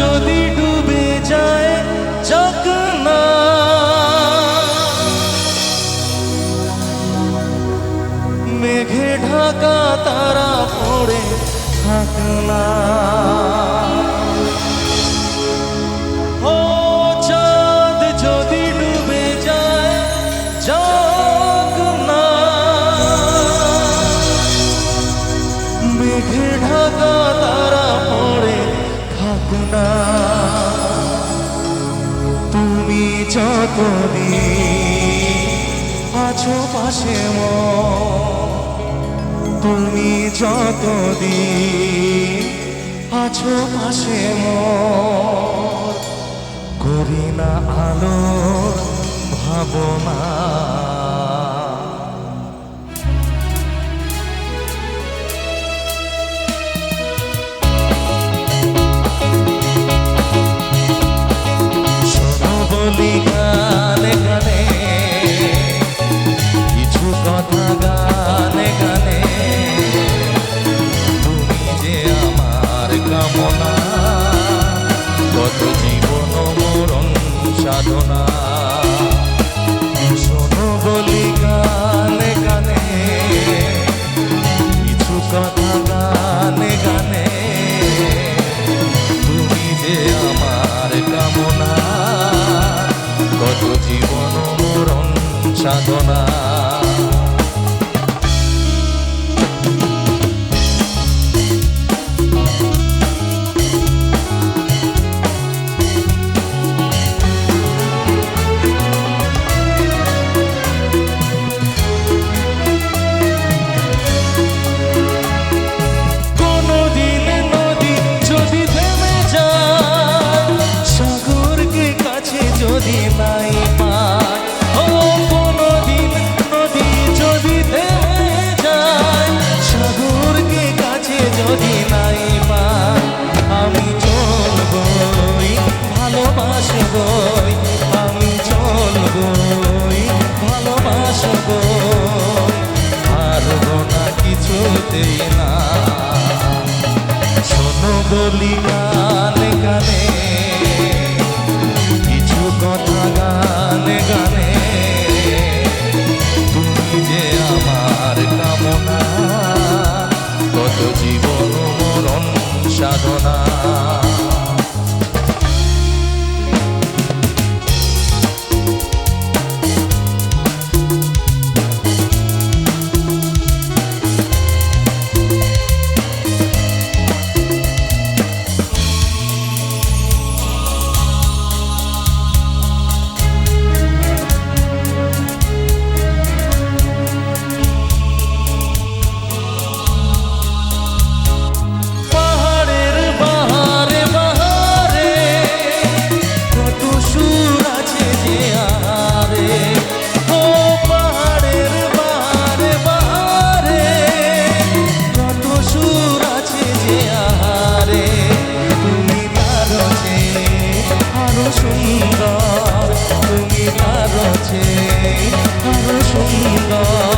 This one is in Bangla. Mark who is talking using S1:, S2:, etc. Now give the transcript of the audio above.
S1: যদি ডুবে যায় না। মেঘে ঢাকা তারা পড়ে থাক না। না তুমি যতদিন আছো পাশে তুমি যতদিন আছো পাশে করি না আলো ভাবনা সাধনা। শোনো বলি গানে গানে, কিছু কথা গানে গানে। তুমি যে আমার কামনা, কত জীবন মরণ সাধনা। কিছুতেই না শোনো বলি গানে। কিছু কথা গানে গানে। তুমি যে আমার কামনা, কত জীবন মরণ সাধনা। Oh,